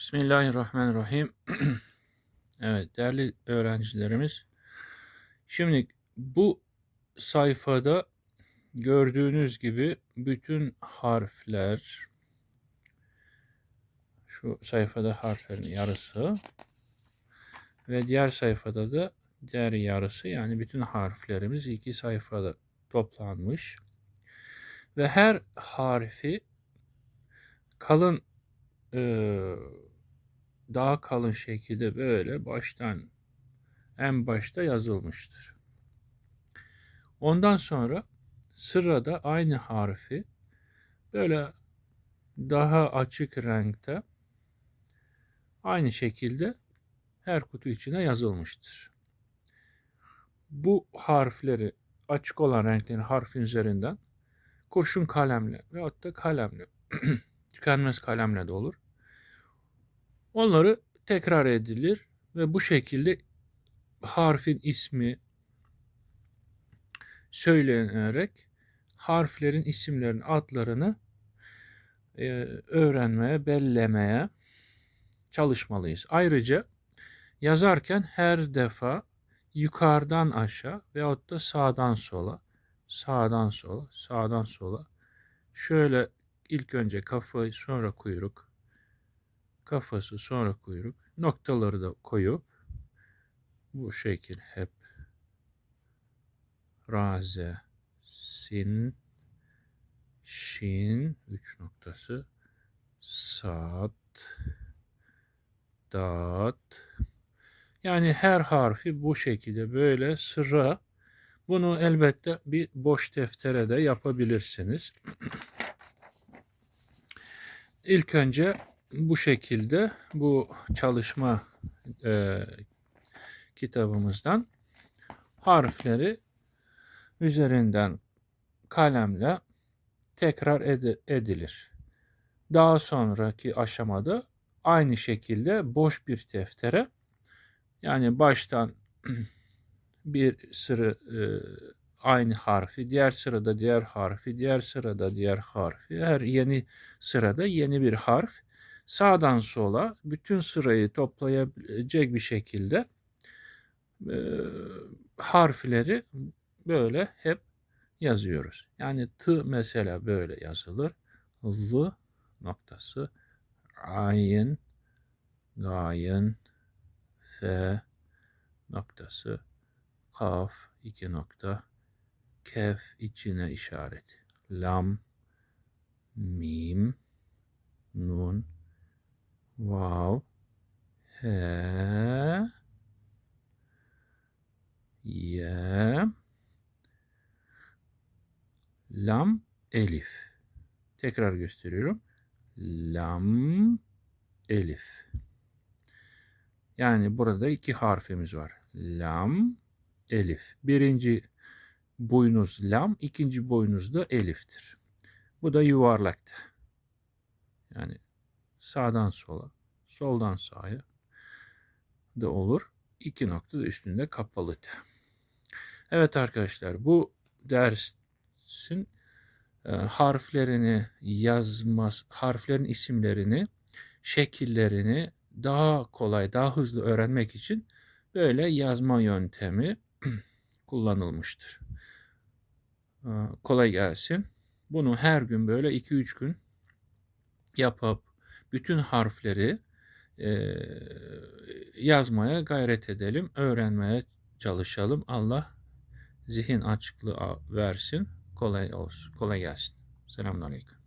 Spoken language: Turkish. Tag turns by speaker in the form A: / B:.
A: Bismillahirrahmanirrahim. Evet değerli öğrencilerimiz. Şimdi bu sayfada gördüğünüz gibi bütün harfler şu sayfada harflerin yarısı ve diğer sayfada da diğer yarısı yani bütün harflerimiz iki sayfada toplanmış. Ve her harfi kalın eee, daha kalın şekilde böyle baştan en başta yazılmıştır. Ondan sonra sırada aynı harfi böyle daha açık renkte aynı şekilde her kutu içine yazılmıştır. Bu harfleri açık olan renklerin harfin üzerinden kurşun kalemle veyahut da kalemle tükenmez kalemle de olur. Onları tekrar edilir ve bu şekilde harfin ismi söylenerek harflerin isimlerin adlarını e, öğrenmeye, bellemeye çalışmalıyız. Ayrıca yazarken her defa yukarıdan aşağı veyahut da sağdan sola, sağdan sola, sağdan sola şöyle ilk önce kafayı sonra kuyruk, kafası sonra kuyruk noktaları da koyup bu şekil hep raze sin şin üç noktası. Sat dat. Yani her harfi bu şekilde böyle sıra. Bunu elbette bir boş deftere de yapabilirsiniz. İlk önce bu şekilde bu çalışma e, kitabımızdan harfleri üzerinden kalemle tekrar ed- edilir. Daha sonraki aşamada aynı şekilde boş bir deftere yani baştan bir sıra e, aynı harfi, diğer sırada diğer harfi, diğer sırada diğer harfi, her yeni sırada yeni bir harf sağdan sola bütün sırayı toplayabilecek bir şekilde e, harfleri böyle hep yazıyoruz. Yani t mesela böyle yazılır. L noktası ayin gayin f noktası kaf iki nokta kef içine işaret lam mim ye lam elif. Tekrar gösteriyorum. Lam elif. Yani burada iki harfimiz var. Lam elif. Birinci boynuz lam ikinci boynuz da eliftir. Bu da yuvarlakta. Yani sağdan sola, soldan sağa da olur. İki nokta da üstünde kapalı. Evet arkadaşlar bu dersin harflerini yazmaz, harflerin isimlerini, şekillerini daha kolay, daha hızlı öğrenmek için böyle yazma yöntemi kullanılmıştır. Kolay gelsin. Bunu her gün böyle 2-3 gün yapıp bütün harfleri yazmaya gayret edelim, öğrenmeye çalışalım. Allah zihin açıklığı versin, kolay olsun, kolay gelsin. Selamünaleyküm.